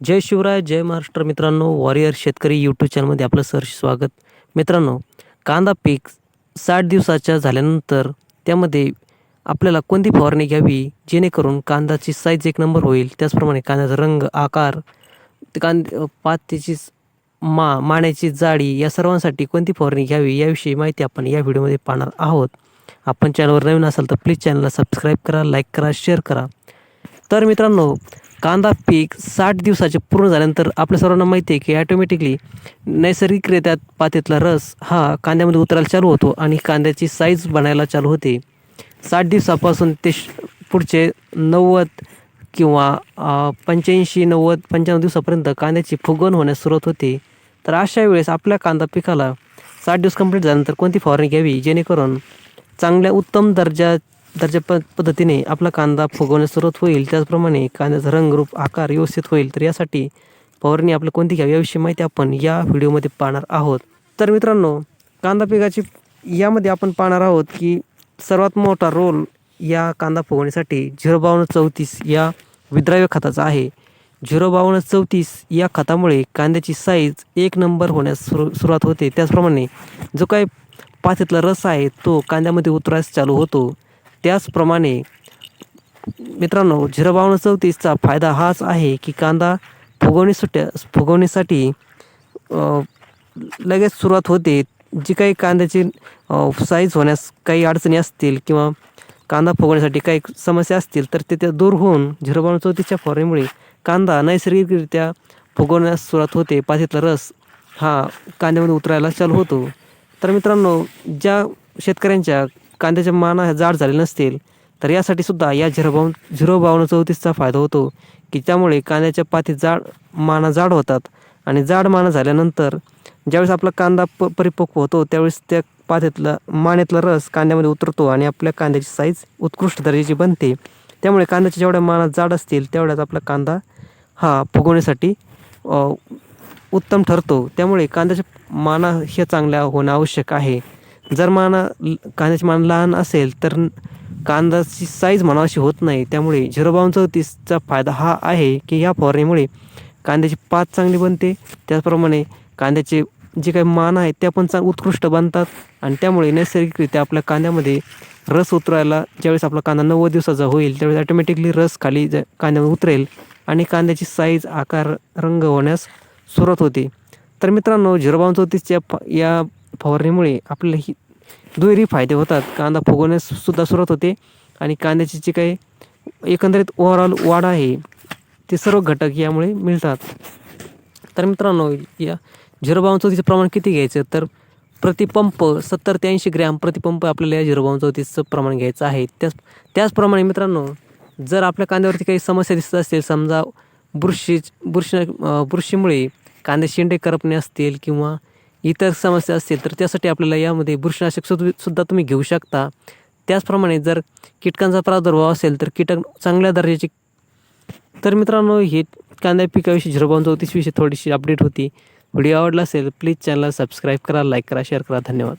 जय शिवराय जय महाराष्ट्र मित्रांनो वॉरियर शेतकरी यूट्यूब चॅनलमध्ये आपलं सहर्ष स्वागत. मित्रांनो कांदा पीक साठ दिवसाच्या झाल्यानंतर त्यामध्ये आपल्याला कोणती फवारणी घ्यावी? जेणेकरून कांद्याची साईज एक नंबर होईल. त्याचप्रमाणे कांद्याचा रंग आकार ते कांद पातीची मा माण्याची जाडी या सर्वांसाठी कोणती फवारणी घ्यावी? याविषयी माहिती आपण या व्हिडिओमध्ये पाहणार आहोत. आपण चॅनलवर नवीन असाल तर प्लीज चॅनलला सबस्क्राईब करा लाईक करा शेअर करा. तर मित्रांनो कांदा पीक साठ दिवसाचे पूर्ण झाल्यानंतर आपल्या सर्वांना माहिती आहे की ॲटोमॅटिकली नैसर्गिकरित्या पातेतला रस हा कांद्यामध्ये उतरायला चालू होतो आणि कांद्याची साईज बनायला चालू होते. साठ दिवसापासून ते पुढचे नव्वद किंवा पंच्याऐंशी नव्वद पंच्याण्णव दिवसापर्यंत कांद्याची फुगवण होण्यास सुरुवात होते. तर अशा वेळेस आपल्या कांदा पिकाला साठ दिवस कंप्लीट झाल्यानंतर कोणती फवारणी घ्यावी? जेणेकरून चांगल्या उत्तम दर्जा दर्जा प पद्धतीने आपला कांदा फुगवण्यास सुरुवात होईल. त्याचप्रमाणे कांद्याचा रंग रूप आकार व्यवस्थित होईल. तर यासाठी फवारणी आपलं कोणती घ्यावी याविषयी माहिती आपण या व्हिडिओमध्ये पाहणार आहोत. तर मित्रांनो कांदा पिकाची यामध्ये आपण पाहणार आहोत की सर्वात मोठा रोल या कांदा फुगवण्यासाठी झिरो बावन्न चौतीस या विद्राव्य खताचा आहे. झिरो बावन्न चौतीस या खतामुळे कांद्याची साईज एक नंबर होण्यास सुरू सुरुवात होते. त्याचप्रमाणे जो काही पातीतला रस आहे तो कांद्यामध्ये उतरायस चालू होतो. त्याचप्रमाणे मित्रांनो झिरो बावन्न चौतीसचा फायदा हाच आहे की कांदा फुगवणी सुट्या फुगवणीसाठी लगेच सुरुवात होते. जी काही कांद्याची साईज होण्यास काही अडचणी असतील किंवा कांदा फुगवण्यासाठी काही समस्या असतील तर ते त्या दूर होऊन झिरो बावन्न चौतीसच्या फवारणीमुळे कांदा नैसर्गिकरित्या फुगवण्यास सुरुवात होते. पातीतला रस हा कांद्यामध्ये उतरायला चालू होतो. तर मित्रांनो ज्या शेतकऱ्यांच्या कांद्याच्या माना जाड झाले नसतील तर यासाठी सुद्धा या झिरो बावन्न झिरो बावन्न चौतीसचा फायदा होतो की त्यामुळे कांद्याच्या पाती जाड माना जाड होतात. आणि जाड माना झाल्यानंतर ज्यावेळेस आपला कांदा प परिपक्व होतो त्यावेळेस त्या पात्यातला मानेतला रस कांद्यामध्ये उतरतो आणि आपल्या कांद्याची साईज उत्कृष्ट दर्जाची बनते. त्यामुळे कांद्याच्या जेवढ्या माना जाड असतील तेवढ्याच आपला कांदा हा फुगवण्यासाठी उत्तम ठरतो. त्यामुळे कांद्याच्या माना हे चांगल्या होणं आवश्यक आहे. जर माना कांद्याची मान लहान असेल तर कांद्याची साईज म्हणावीशी होत नाही. त्यामुळे झिरो बावन चौतीसचा फायदा हा आहे की या फवारणीमुळे कांद्याची पात चांगली बनते. त्याचप्रमाणे कांद्याचे जे काही मान आहेत त्या पण चांग उत्कृष्ट बनतात. आणि त्यामुळे नैसर्गिकरित्या आपल्या कांद्यामध्ये रस उतरायला ज्यावेळेस आपला कांदा नव्वद दिवसाचा होईल त्यावेळेस ऑटोमॅटिकली रस खाली ज कांद्यामध्ये उतरेल आणि कांद्याची साईज आकार रंग होण्यास सुरुवात होते. तर मित्रांनो झिरो बावन चौतीसच्या या फवारणीमुळे आपल्याला ही दुहेरी फायदे होतात. कांदा फुगवण्यास सुद्धा सुरुवात होते आणि कांद्याची जी काही एकंदरीत ओव्हरऑल वाढ आहे ते सर्व घटक यामुळे मिळतात. तर मित्रांनो या झिरो बावन्न प्रमाण किती घ्यायचं? तर प्रतिपंप सत्तर ते ऐंशी ग्रॅम प्रतिपंप आपल्याला या झिरो बावन्न प्रमाण घ्यायचं आहे. त्याच त्याचप्रमाणे मित्रांनो जर आपल्या कांद्यावरती काही समस्या दिसत असतील समजा बुरशी बुरशी बुरशीमुळे कांदे शेंडे करपणे असतील किंवा इतर समस्या असतील तर त्यासाठी आपल्याला यामध्ये बुरशीनाशक सुद्ध सुद्धा तुम्ही घेऊ शकता. त्याचप्रमाणे जर कीटकांचा प्रादुर्भाव असेल तर कीटक चांगल्या दर्जाचे तर मित्रांनो हे कांदा पिकाविषयी झिरो चौतीसविषयी थोडीशी अपडेट होती. व्हिडिओ आवडला असेल प्लीज चॅनलला सबस्क्राईब करा लाईक करा शेअर करा. धन्यवाद.